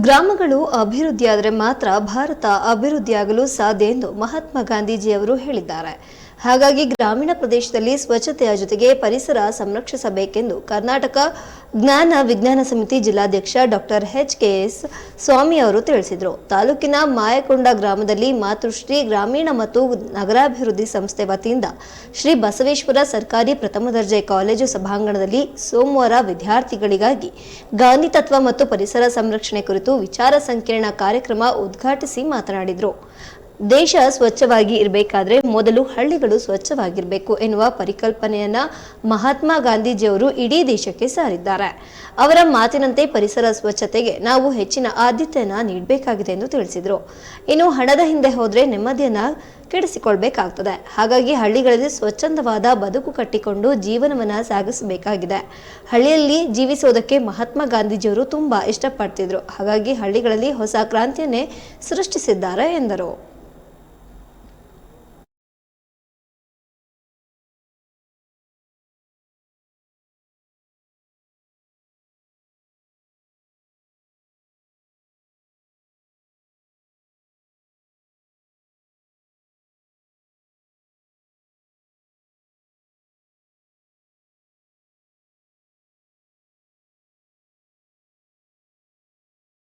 ಗ್ರಾಮಗಳು ಅಭಿವೃದ್ಧಿಯಾದರೆ ಮಾತ್ರ ಭಾರತ ಅಭಿವೃದ್ಧಿಯಾಗಲು ಸಾಧ್ಯ ಎಂದು ಮಹಾತ್ಮ ಗಾಂಧೀಜಿಯವರು ಹೇಳಿದ್ದಾರೆ. ಹಾಗಾಗಿ ಗ್ರಾಮೀಣ ಪ್ರದೇಶದಲ್ಲಿ ಸ್ವಚ್ಛತೆಯ ಜೊತೆಗೆ ಪರಿಸರ ಸಂರಕ್ಷಿಸಬೇಕೆಂದು ಕರ್ನಾಟಕ ಜ್ಞಾನ ವಿಜ್ಞಾನ ಸಮಿತಿ ಜಿಲ್ಲಾಧ್ಯಕ್ಷ doctor H K S Swamy ಅವರು ತಿಳಿಸಿದರು. ತಾಲೂಕಿನ ಮಾಯಕೊಂಡ ಗ್ರಾಮದಲ್ಲಿ ಮಾತೃಶ್ರೀ ಗ್ರಾಮೀಣ ಮತ್ತು ನಗರಾಭಿವೃದ್ಧಿ ಸಂಸ್ಥೆ ವತಿಯಿಂದ ಶ್ರೀ ಬಸವೇಶ್ವರ ಸರ್ಕಾರಿ ಪ್ರಥಮ ದರ್ಜೆ ಕಾಲೇಜು ಸಭಾಂಗಣದಲ್ಲಿ ಸೋಮವಾರ ವಿದ್ಯಾರ್ಥಿಗಳಿಗಾಗಿ ಗಾಂಧಿ ತತ್ವ ಮತ್ತು ಪರಿಸರ ಸಂರಕ್ಷಣೆ ಕುರಿತು ವಿಚಾರ ಸಂಕಿರಣ ಕಾರ್ಯಕ್ರಮ ಉದ್ಘಾಟಿಸಿ ಮಾತನಾಡಿದರು. ದೇಶ ಸ್ವಚ್ಛವಾಗಿ ಇರಬೇಕಾದ್ರೆ ಮೊದಲು ಹಳ್ಳಿಗಳು ಸ್ವಚ್ಛವಾಗಿರಬೇಕು ಎನ್ನುವ ಪರಿಕಲ್ಪನೆಯನ್ನ ಮಹಾತ್ಮ ಗಾಂಧೀಜಿಯವರು ಇಡೀ ದೇಶಕ್ಕೆ ಸಾರಿದ್ದಾರೆ. ಅವರ ಮಾತಿನಂತೆ ಪರಿಸರ ಸ್ವಚ್ಛತೆಗೆ ನಾವು ಹೆಚ್ಚಿನ ಆದ್ಯತೆಯನ್ನ ನೀಡಬೇಕಾಗಿದೆ ಎಂದು ತಿಳಿಸಿದರು. ಇನ್ನು ಹಣದ ಹಿಂದೆ ಹೋದರೆ ನೆಮ್ಮದಿಯನ್ನ ಕೆಡಿಸಿಕೊಳ್ಬೇಕಾಗ್ತದೆ. ಹಾಗಾಗಿ ಹಳ್ಳಿಗಳಲ್ಲಿ ಸ್ವಚ್ಛಂದವಾದ ಬದುಕು ಕಟ್ಟಿಕೊಂಡು ಜೀವನವನ್ನ ಸಾಗಿಸಬೇಕಾಗಿದೆ. ಹಳ್ಳಿಯಲ್ಲಿ ಜೀವಿಸೋದಕ್ಕೆ ಮಹಾತ್ಮ ಗಾಂಧೀಜಿಯವರು ತುಂಬಾ ಇಷ್ಟಪಡ್ತಿದ್ರು. ಹಾಗಾಗಿ ಹಳ್ಳಿಗಳಲ್ಲಿ ಹೊಸ ಕ್ರಾಂತಿಯನ್ನೇ ಸೃಷ್ಟಿಸಿದ್ದಾರೆ ಎಂದರು.